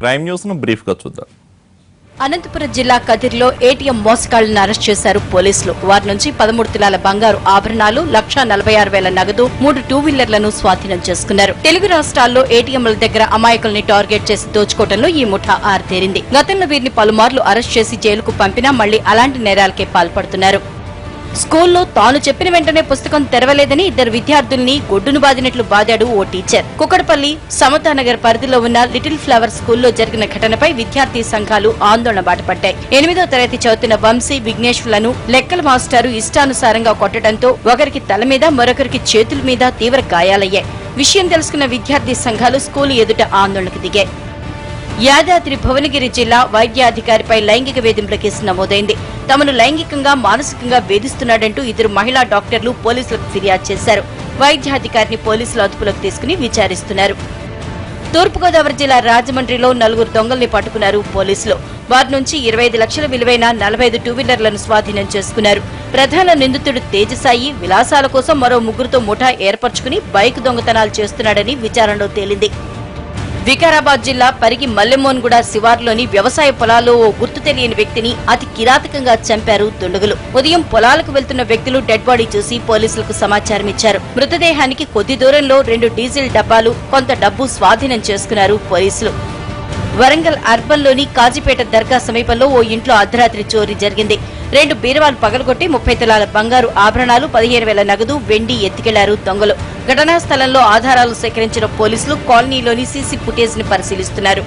Crime న్యూస్ను బ్రీఫ్గా చూద్దాం. అనంతపురం జిల్లా కదిరిలో ఏటీఎం మోసగాళ్ళను అరెస్ట్ చేశారు పోలీసులు. వారి నుంచి పదమూడు తులాల బంగారు ఆభరణాలు లక్షా నలభై ఆరు వేల నగదు మూడు టూ వీలర్లను స్వాధీనం చేసుకున్నారు. తెలుగు రాష్ట్రాల్లో ఏటీఎంల దగ్గర అమాయకుల్ని టార్గెట్ చేసి దోచుకోవడంలో ఈ ముఠా ఆరితేరింది. గతంలో వీరిని పలుమార్లు అరెస్ట్ చేసి జైలుకు పంపినా మళ్ళీ అలాంటి నేరాలకే పాల్పడుతున్నారు. స్కూల్లో తాను చెప్పిన వెంటనే పుస్తకం తెరవలేదని ఇద్దరు విద్యార్థుల్ని గొడ్డును బాదినట్లు బాదాడు ఓ టీచర్. కుక్కడపల్లి సమతానగర్ పరిధిలో ఉన్న లిటిల్ ఫ్లవర్ స్కూల్లో జరిగిన ఘటనపై విద్యార్థి సంఘాలు ఆందోళన బాటపడ్డాయి. ఎనిమిదో తరగతి చదువుతున్న వంశీ విఘ్నేశ్వర్లను లెక్కల మాస్టారు ఇష్టానుసారంగా కొట్టడంతో ఒకరికి తల మీద మరొకరికి చేతుల మీద తీవ్ర గాయాలయ్యాయి. విషయం తెలుసుకున్న విద్యార్థి సంఘాలు స్కూలు ఎదుట ఆందోళనకు దిగాయి. యాదాద్రి భువనగిరి జిల్లా వైద్యాధికారిపై లైంగిక వేధింపుల కేసు నమోదైంది. తమను లైంగికంగా మానసికంగా వేధిస్తున్నాడంటూ ఇద్దరు మహిళా డాక్టర్లు పోలీసులకు ఫిర్యాదు చేశారు. వైద్యాధికారిని పోలీసులు అదుపులోకి తీసుకుని విచారిస్తున్నారు. తూర్పుగోదావరి జిల్లా రాజమండ్రిలో నలుగురు దొంగల్ని పట్టుకున్నారు పోలీసులు. వారి నుంచి ఇరవై ఐదు లక్షల విలువైన నలభై ఐదు టూ వీలర్లను స్వాధీనం చేసుకున్నారు. ప్రధాన నిందితుడు తేజసాయి విలాసాల కోసం మరో ముగ్గురుతో ముఠా ఏర్పరచుకుని బైక్ దొంగతనాలు చేస్తున్నాడని విచారణలో తేలింది. వికారాబాద్ జిల్లా పరిగి మల్లెమోన్గూడ శివార్లోని వ్యవసాయ పొలాల్లో ఓ గుర్తు తెలియని వ్యక్తిని అతి కిరాతకంగా చంపారు దుండగులు. ఉదయం పొలాలకు వెళ్తున్న వ్యక్తులు డెడ్ బాడీ చూసి పోలీసులకు సమాచారం ఇచ్చారు. మృతదేహానికి కొద్ది దూరంలో రెండు డీజిల్ డబ్బాలు కొంత డబ్బు స్వాధీనం చేసుకున్నారు పోలీసులు. వరంగల్ అర్బన్లోని కాజీపేట దర్గా సమీపంలో ఓ ఇంట్లో అర్ధరాత్రి చోరీ జరిగింది. రెండు బీరవాలు పగలగొట్టి ముప్పై తులాల బంగారు ఆభరణాలు పదిహేను వేల నగదు వెండి ఎత్తుకెళ్ళారు దొంగలు. ఘటనా స్థలంలో ఆధారాలు సేకరించిన పోలీసులు కాలనీలోని సీసీ ఫుటేజ్ని పరిశీలిస్తున్నారు.